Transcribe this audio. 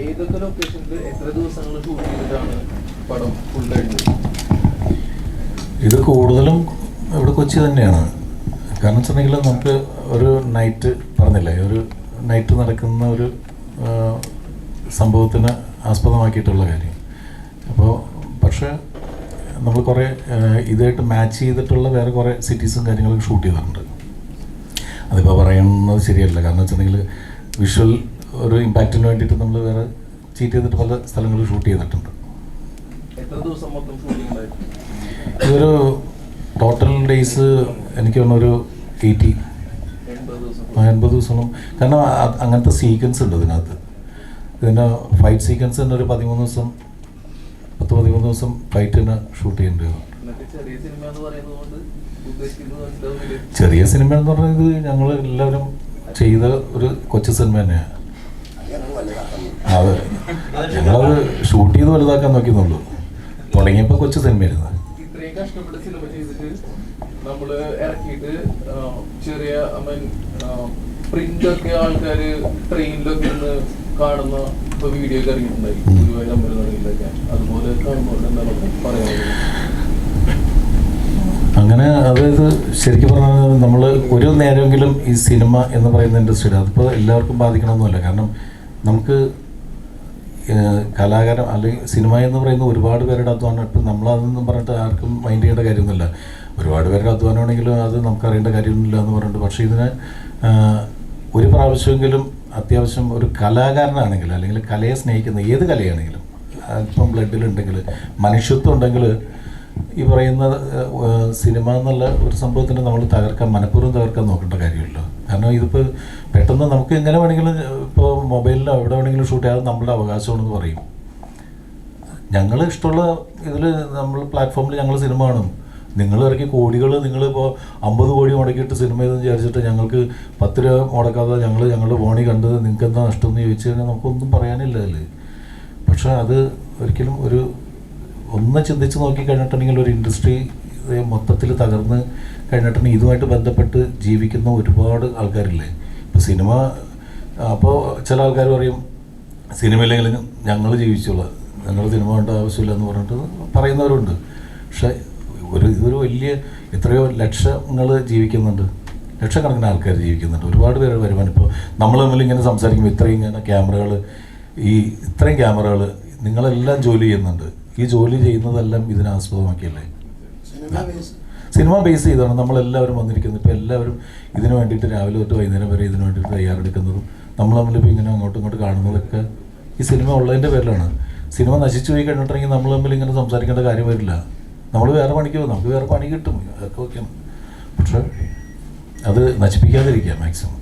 ഏതൊക്കെ ലൊക്കേഷനിൽ എത്ര ദിവസങ്ങൾ ഷൂട്ട് ചെയ്തിട്ടാണ് പടം ഫുൾ ഇത് കൂടുതലും ഇവിടെ കൊച്ചി തന്നെയാണ്. കാരണം വെച്ചിട്ടുണ്ടെങ്കിൽ നമുക്ക് ഒരു നൈറ്റ് പറഞ്ഞില്ലേ ഒരു നൈറ്റ് നടക്കുന്ന ഒരു സംഭവത്തിന് ആസ്പദമാക്കിയിട്ടുള്ള കാര്യം. അപ്പോൾ പക്ഷേ നമ്മൾ കുറേ ഇതായിട്ട് മാച്ച് ചെയ്തിട്ടുള്ള വേറെ കുറേ സിറ്റീസും കാര്യങ്ങളൊക്കെ ഷൂട്ട് ചെയ്തിട്ടുണ്ട്. അതിപ്പോൾ പറയുന്നത് ശരിയല്ല. കാരണം വെച്ചിട്ടുണ്ടെങ്കിൽ വിഷ്വൽ ഒരു ഇമ്പാക്റ്റിന് വേണ്ടിയിട്ട് നമ്മൾ വേറെ ചീറ്റ് ചെയ്തിട്ട് പല സ്ഥലങ്ങളിൽ ഷൂട്ട് ചെയ്തിട്ടുണ്ട്. ഇതൊരു ടോട്ടൽ ഡേയ്സ് എനിക്ക് തോന്നുന്നു ഒരു എയ്റ്റി എൺപത് ദിവസം. കാരണം അങ്ങനത്തെ സീക്വൻസ് ഉണ്ട് ഇതിനകത്ത്. ഇതിന്റെ ഫൈറ്റ് സീക്വൻസ് തന്നെ ഒരു പതിമൂന്ന് ദിവസം പത്ത് പതിമൂന്ന് ദിവസം ഫൈറ്റിന് ഷൂട്ട് ചെയ്യേണ്ടി വന്നു ചെറിയ സിനിമ എന്ന് പറയുന്നത് ഞങ്ങൾ എല്ലാവരും ചെയ്ത ഒരു കൊച്ചു സിനിമ തന്നെയാണ് അതെ. ഞങ്ങളത് ഷൂട്ട് ചെയ്ത് വലുതാക്കാൻ നോക്കിയെന്നുള്ളൂ തുടങ്ങിയപ്പോൾ കൊച്ചു സിനിമയായിരുന്നു. ഇത്രയും കഷ്ടപ്പെട്ട് സിനിമ ചെയ്തിട്ട് നമ്മൾ ഇറക്കിയിട്ട് ചെറിയ ട്രെയിനിലൊക്കെ ഇരുന്ന് കാണുന്ന ഇപ്പൊ വീഡിയോ ഒക്കെ ഇറങ്ങിയിട്ടുണ്ടായി. ഉം. ഗുരുവായൂർ അമ്പലങ്ങളിലൊക്കെ അതുപോലെ കാണുമ്പോൾ എന്താണ് പറയാനുള്ളത് അങ്ങനെ അതായത് ശരിക്കും പറഞ്ഞാൽ നമ്മൾ ഒരു നേരമെങ്കിലും ഈ സിനിമ എന്ന് പറയുന്ന ഇൻഡസ്ട്രിയിൽ അതിപ്പോൾ എല്ലാവർക്കും ബാധിക്കണമെന്നല്ല കാരണം നമുക്ക് കലാകാരം അല്ലെങ്കിൽ സിനിമ എന്ന് പറയുന്ന ഒരുപാട് പേരുടെ അധ്വാനം. ഇപ്പം നമ്മളതെന്നും പറഞ്ഞിട്ട് ആർക്കും മൈൻഡ് ചെയ്യേണ്ട കാര്യമൊന്നുമില്ല. ഒരുപാട് പേരുടെ അധ്വാനമാണെങ്കിലും അത് നമുക്കറിയേണ്ട കാര്യമൊന്നുമില്ല എന്ന് പറഞ്ഞിട്ട് പക്ഷേ ഇതിന് ഒരു പ്രാവശ്യമെങ്കിലും അത്യാവശ്യം ഒരു കലാകാരനാണെങ്കിൽ അല്ലെങ്കിൽ കലയെ സ്നേഹിക്കുന്ന ഏത് കലയാണെങ്കിലും അല്പം ബ്ലഡിലുണ്ടെങ്കിൽ മനുഷ്യത്വം ഉണ്ടെങ്കിൽ ഈ പറയുന്ന സിനിമ എന്നുള്ള ഒരു സംഭവത്തിന് നമ്മൾ തകർക്കാൻ മനഃപൂർവം തകർക്കാൻ നോക്കേണ്ട കാര്യമില്ല. കാരണം ഇതിപ്പോൾ പെട്ടെന്ന് നമുക്ക് എങ്ങനെ വേണമെങ്കിലും ഇപ്പോൾ മൊബൈലിലോ എവിടെ വേണമെങ്കിലും ഷൂട്ട് ചെയ്യാതെ നമ്മളുടെ അവകാശമാണെന്ന് പറയും. ഞങ്ങൾ ഇഷ്ടമുള്ള ഇതിൽ നമ്മൾ പ്ലാറ്റ്ഫോമിൽ ഞങ്ങൾ സിനിമ കാണും. നിങ്ങൾ ഇറക്കി കോടികൾ നിങ്ങളിപ്പോൾ അമ്പത് കോടി മുടക്കിയിട്ട് സിനിമ ചെയ്തെന്ന് വിചാരിച്ചിട്ട് ഞങ്ങൾക്ക് പത്ത് രൂപ മുടക്കാതെ ഞങ്ങൾ ഞങ്ങളുടെ ഫോണിൽ കണ്ടത് നിങ്ങൾക്ക് എന്താ നഷ്ടം എന്ന് ചോദിച്ചു കഴിഞ്ഞാൽ നമുക്കൊന്നും പറയാനില്ല അതിൽ പക്ഷേ അത് ഒരിക്കലും ഒരു ഒന്ന് ചിന്തിച്ച് നോക്കി കഴിഞ്ഞിട്ടുണ്ടെങ്കിൽ ഒരു ഇൻഡസ്ട്രി മൊത്തത്തിൽ തകർന്ന് കഴിഞ്ഞിട്ടുണ്ടെങ്കിൽ ഇതുമായിട്ട് ബന്ധപ്പെട്ട് ജീവിക്കുന്ന ഒരുപാട് ആൾക്കാരില്ലേ? ഇപ്പോൾ സിനിമ അപ്പോൾ ചില ആൾക്കാർ പറയും സിനിമയില്ലെങ്കിൽ ഞങ്ങൾ ജീവിച്ചോളാം. ഞങ്ങൾ സിനിമ കണ്ട ആവശ്യമില്ല എന്ന് പറഞ്ഞിട്ട് പറയുന്നവരുണ്ട്. പക്ഷേ ഒരു ഇതൊരു വലിയ എത്രയോ ലക്ഷങ്ങൾ ജീവിക്കുന്നുണ്ട്. ലക്ഷക്കണക്കിന് ആൾക്കാർ ജീവിക്കുന്നുണ്ട്. ഒരുപാട് പേര് വരുമാനം. ഇപ്പോൾ നമ്മൾ തമ്മിൽ ഇങ്ങനെ സംസാരിക്കുമ്പോൾ ഇത്രയും ഇങ്ങനെ ക്യാമറകൾ ഈ ഇത്രയും ക്യാമറകൾ നിങ്ങളെല്ലാം ജോലി ചെയ്യുന്നുണ്ട്. ഈ ജോലി ചെയ്യുന്നതെല്ലാം ഇതിനെ ആസ്പദമാക്കിയല്ലേ സിനിമ ബേസ് ചെയ്താണ് നമ്മളെല്ലാവരും വന്നിരിക്കുന്നത്. ഇപ്പോൾ എല്ലാവരും ഇതിനു വേണ്ടിയിട്ട് രാവിലെ തൊട്ട് വൈകുന്നേരം വരെ ഇതിനു വേണ്ടിയിട്ട് തയ്യാറെടുക്കുന്നതും നമ്മൾ തമ്മിലിപ്പോൾ ഇങ്ങനെ അങ്ങോട്ടും ഇങ്ങോട്ട് കാണുന്നതൊക്കെ ഈ സിനിമ ഉള്ളതിന്റെ പേരിലാണ്. സിനിമ നശിച്ചു പോയി കഴിഞ്ഞിട്ടുണ്ടെങ്കിൽ നമ്മൾ തമ്മിൽ ഇങ്ങനെ സംസാരിക്കേണ്ട കാര്യം വരില്ല. നമ്മൾ വേറെ പണിക്ക് പോകും. നമുക്ക് വേറെ പണി കിട്ടും. അതൊക്കെ ഓക്കെയാണ്. പക്ഷേ അത് നശിപ്പിക്കാതിരിക്കുക മാക്സിമം.